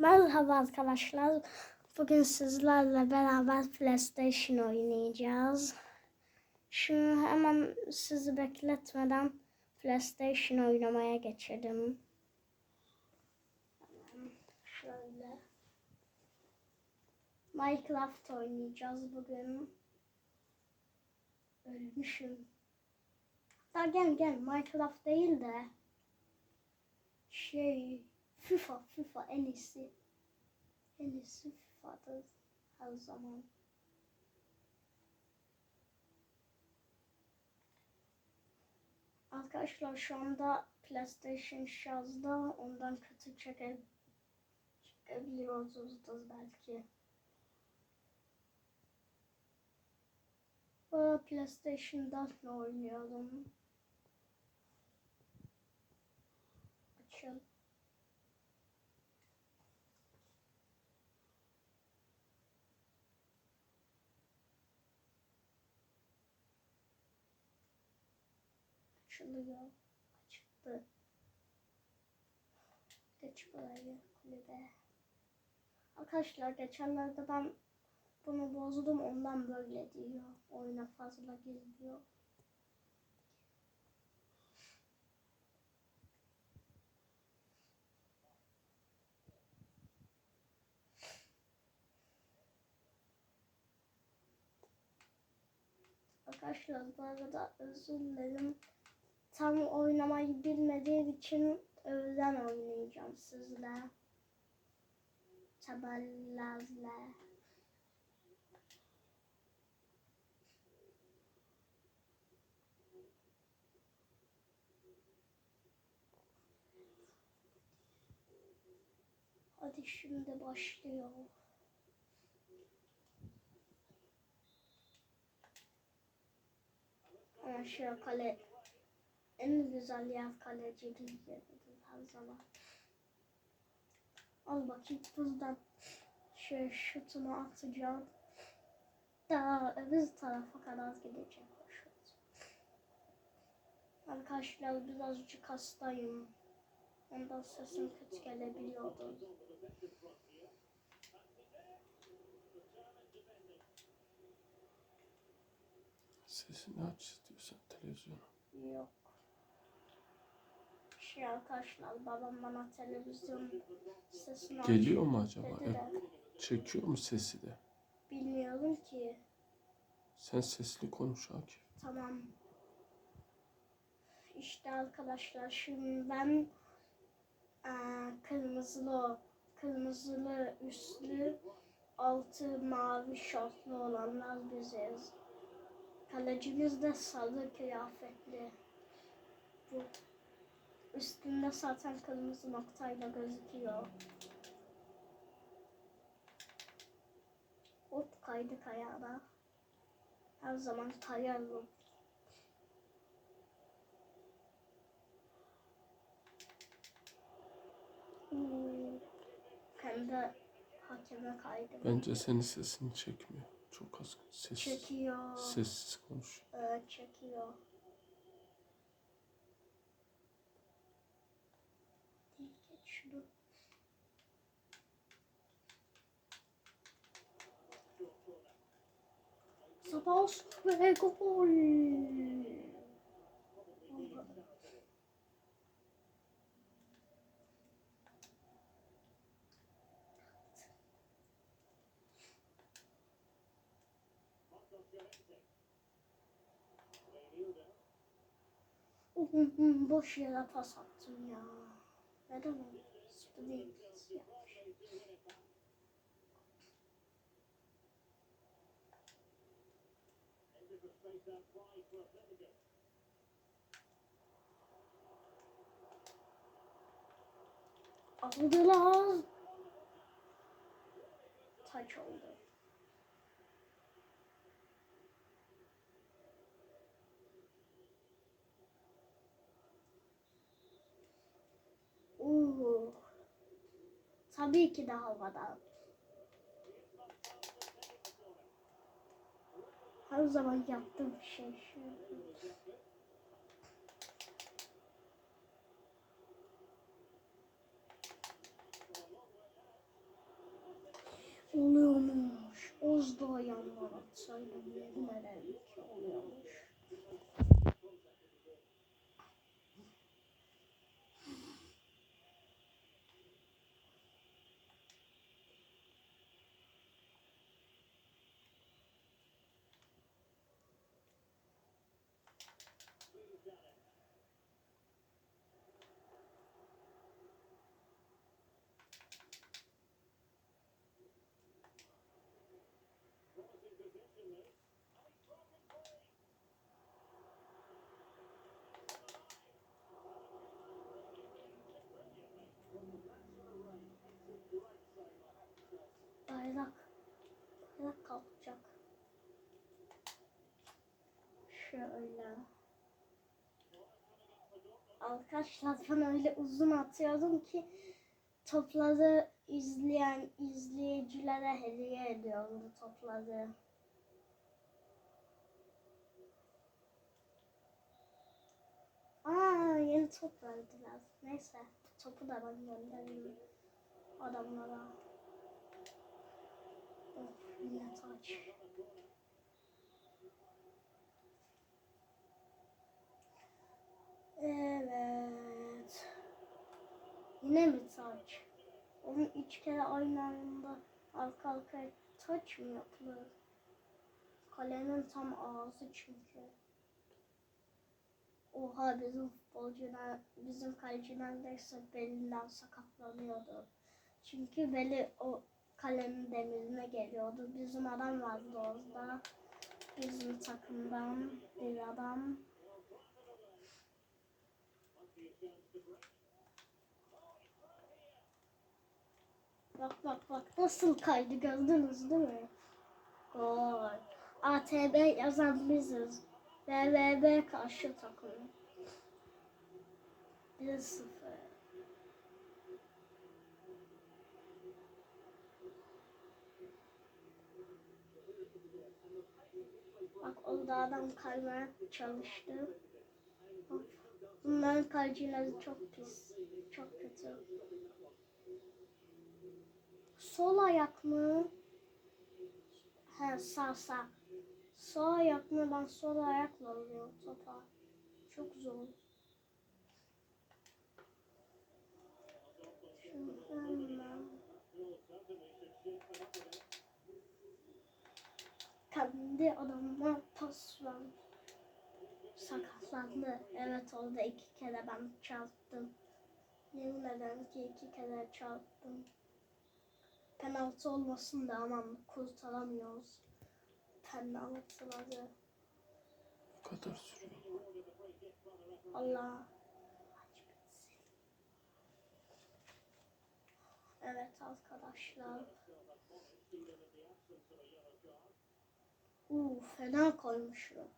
Merhaba arkadaşlar. Bugün sizlerle beraber PlayStation oynayacağız. Şimdi hemen sizi bekletmeden PlayStation oynamaya geçelim. Şöyle. Minecraft oynayacağız bugün. Ölmüşüm. Hatta gel gel Minecraft değil de şey FIFA FIFA en iyisi. En iyisi FIFA'dır her zaman. Arkadaşlar şu anda PlayStation şarjda ondan kötü çeke, çekebiliyoruzdur belki. Bu PlayStation 4 ile oynuyorum. Açalım. Açılıyor. Açıldı. Geç buraya kulübe. Arkadaşlar geçenlerde ben bunu bozdum ondan böyle diyor. Oyuna fazla girmiyor. Arkadaşlar bu arada özür dilerim. Tam oynamayı bilmediğim için öğlen oynayacağım sizle. Tabellerle. Hadi şimdi başlıyor. Ama şu kale en güzel yer kalecilik yeridir her zaman. Al bakayım buradan şu şutumu atacağım. Daha öbür tarafa kadar gidecek o şut. Arkadaşlar birazcık hastayım. Ondan sesim kötü gelebiliyordu. Sesini aç istiyorsan televizyonu. Yok. Şey arkadaşlar babam bana televizyon sesini Geliyor mu acaba? dedi de E, çekiyor mu sesi de? bilmiyorum ki. Sen sesli konuş Akif. Tamam. İşte arkadaşlar şimdi ben eee, kırmızılı kırmızılı üstlü altı mavi şortlu olanlar biziz. Kalecimiz de sarı kıyafetli. Bu üstünde zaten kırmızı noktayla gözüküyor. Hop kaydık ayağına. Her zaman kayarım. Hmm, Hem de hakeme kaydım. Bence senin sesini çekmiyor. Çok az ses. Çekiyor. Sessiz konuş. Evet çekiyor. Geç şunu. Sabah ve gol. Boş yere pas attım ya. Neden o? Sprint yapmış. Aldılar. Taç oldu. Oo. Tabii ki de havada. Her zaman yaptığım şey. Oluyormuş. Oz da yanlar atsaydım ederim ki oluyormuş. Arkadaşlar ben öyle uzun atıyordum ki topları izleyen izleyicilere hediye ediyorum bu topları. Aa yeni top. Neyse topu da ben göndereyim adamlara. Of yine taç. Evet. Yine mi taç? Onun üç kere aynı anda arka arkaya taç mı yapılır? Kalemin tam ağzı çünkü. Oha bizim futbolcular, bizim kaleci neredeyse belinden sakatlanıyordu. Çünkü beli o kalenin demirine geliyordu. Bizim adam vardı orada. Bizim takımdan bir adam. Bak bak bak nasıl kaydı gördünüz değil mi? Gol. ATB yazan biziz. BBB karşı takım. 1-0. Bak orada adam kaymaya çalıştı. Bunların kalecileri çok pis. Çok kötü. Sol ayak mı? He sağ sağ. Sağ ayak mı? Ben sol ayakla vuruyorum topa. Çok zor. Kendi adamına pas ver. Sakatlandı. Evet orada iki kere ben çarptım. Yemin ederim ki iki kere çarptım. Penaltı olmasın da aman kurtaramıyoruz. Penaltıları. Bu kadar sürüyor. Allah. Evet arkadaşlar. Uuu fena koymuşum.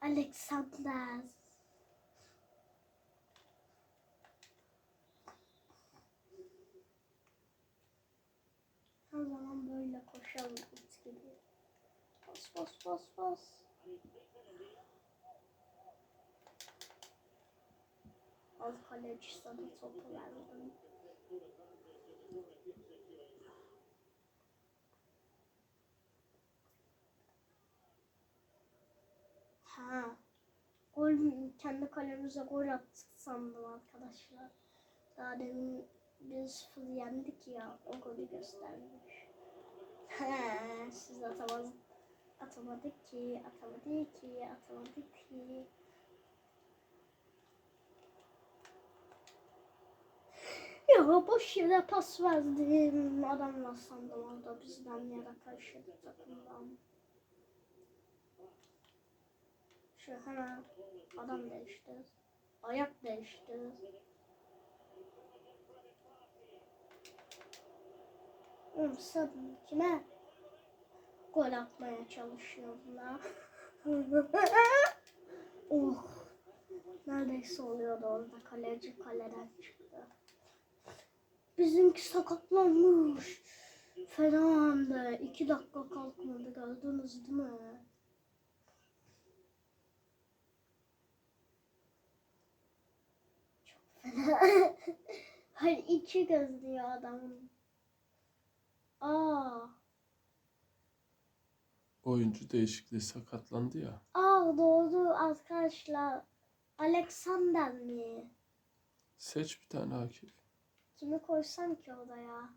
Alexander. Her zaman böyle koşalım it gibi. Bas bas bas bas. Al kaleci sana topu verdim. Ha. Gol kendi kalemize gol attık sandım arkadaşlar. Daha demin 1-0 yendik ya. O golü göstermiş. Siz atamaz, atamadık ki, atamadık ki, atamadık ki. Ya boş yere pas verdim. Adamlar sandım orada bizden yere karşıdı takımdan. Şu hemen adam değiştir. Ayak değiştir. Sen kime gol atmaya çalışıyorsun la? oh. Neredeyse oluyordu orada. Kaleci kaleden çıktı. Bizimki sakatlanmış. Fena de. iki dakika kalkmadı. Gördünüz değil mi? Çok fena. Hayır iki gözlüyor adamın. Aa. Oyuncu değişikliği sakatlandı ya. Aa doğru arkadaşlar. Alexander mi? Seç bir tane Akif. Kimi koysam ki odaya?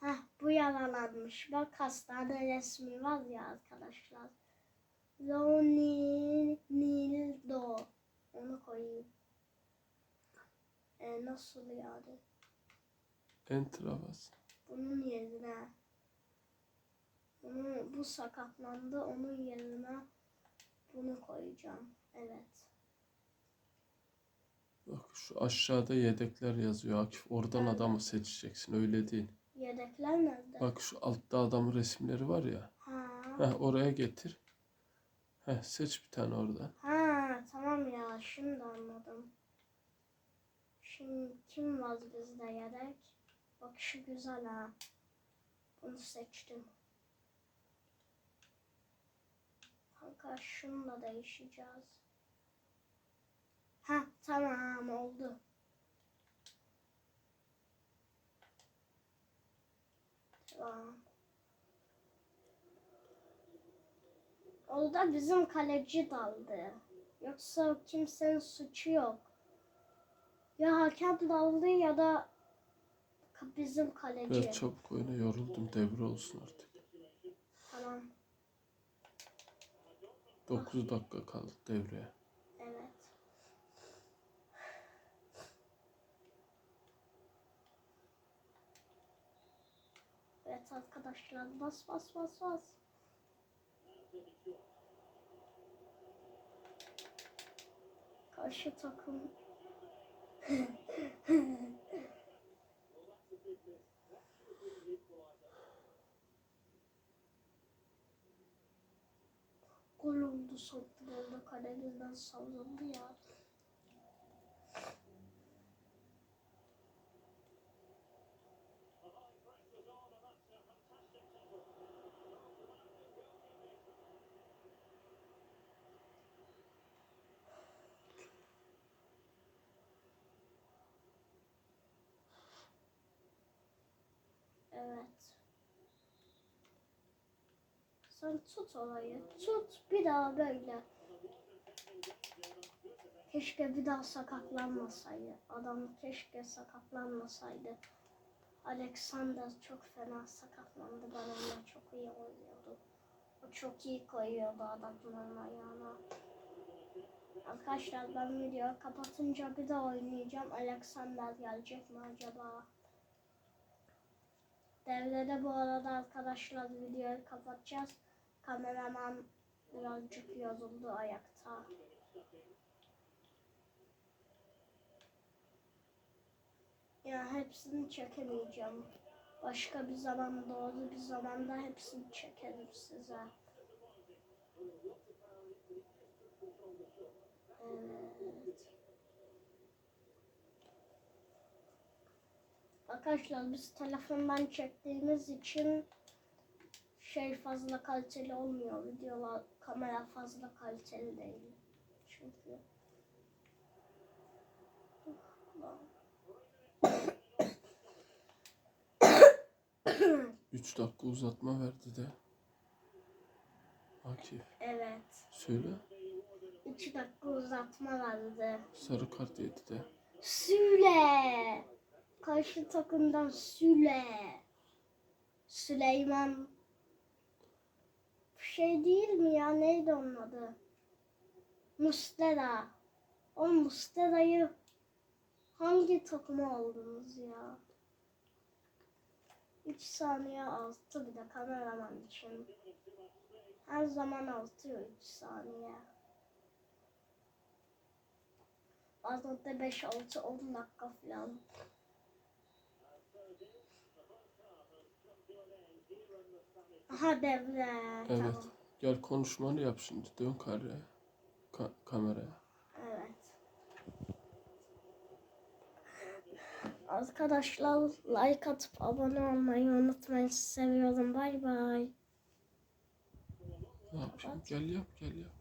Heh bu yaralanmış. Bak hastane resmi var ya arkadaşlar. Leonildo. Onu koyayım. E, nasıl yani? Enter'a bas. Bunun yerine bunu, bu sakatlandı. Onun yerine bunu koyacağım. Evet. Bak şu aşağıda yedekler yazıyor Akif. Oradan Evet. adamı seçeceksin. Öyle değil. Yedekler nerede? Bak şu altta adamın resimleri var ya. Ha. Heh, oraya getir. Heh, seç bir tane oradan. Ha tamam ya şimdi anladım. Şimdi kim var bizde yedek? Bak şu güzel ha. Bunu seçtim. Kanka şunu da değişeceğiz. Ha tamam oldu. Tamam. Orada bizim kaleci daldı. Yoksa kimsenin suçu yok. Ya hakem daldı ya da bizim kaleci. Biraz çabuk oyna yoruldum. Devre olsun artık. Tamam. 9 dakika kaldı devreye. Evet. Evet arkadaşlar bas bas bas bas. Karşı takım Gol oldu sandım orada kalemizden sallandı ya. Evet. Sen tut orayı. Tut bir daha böyle. Keşke bir daha sakatlanmasaydı. Adam keşke sakatlanmasaydı. Alexander çok fena sakatlandı. Ben onunla çok iyi oynuyordum. O çok iyi koyuyordu adamların ayağına. Arkadaşlar ben videoyu kapatınca bir daha oynayacağım. Alexander gelecek mi acaba? Devrede bu arada arkadaşlar videoyu kapatacağız. Kameraman birazcık yoruldu ayakta. Ya hepsini çekemeyeceğim. Başka bir zaman doğru bir zamanda hepsini çekerim size. Evet. Arkadaşlar biz telefondan çektiğimiz için şey fazla kaliteli olmuyor. Videolar kamera fazla kaliteli değil. Çünkü 3 dakika uzatma verdi de. Akif evet. söyle. 2 dakika uzatma vardı. Sarı kart yedi de. Süle. Karşı takımdan Süle. Süleyman. Şey değil mi ya? Neydi onun adı? Mustera. O Mustera'yı hangi takıma aldınız ya? 3 saniye altı bir de kameraman için. Her zaman altı 3 saniye. Bazen de 5 6 10 dakika falan. Aha devre. Evet. Tamam. Gel konuşmanı yap şimdi. Dön kareye. Ka- kameraya. Evet. Arkadaşlar like atıp abone olmayı unutmayın. Sizi seviyorum. Bay bay. Ne yapayım? Gel yap gel yap.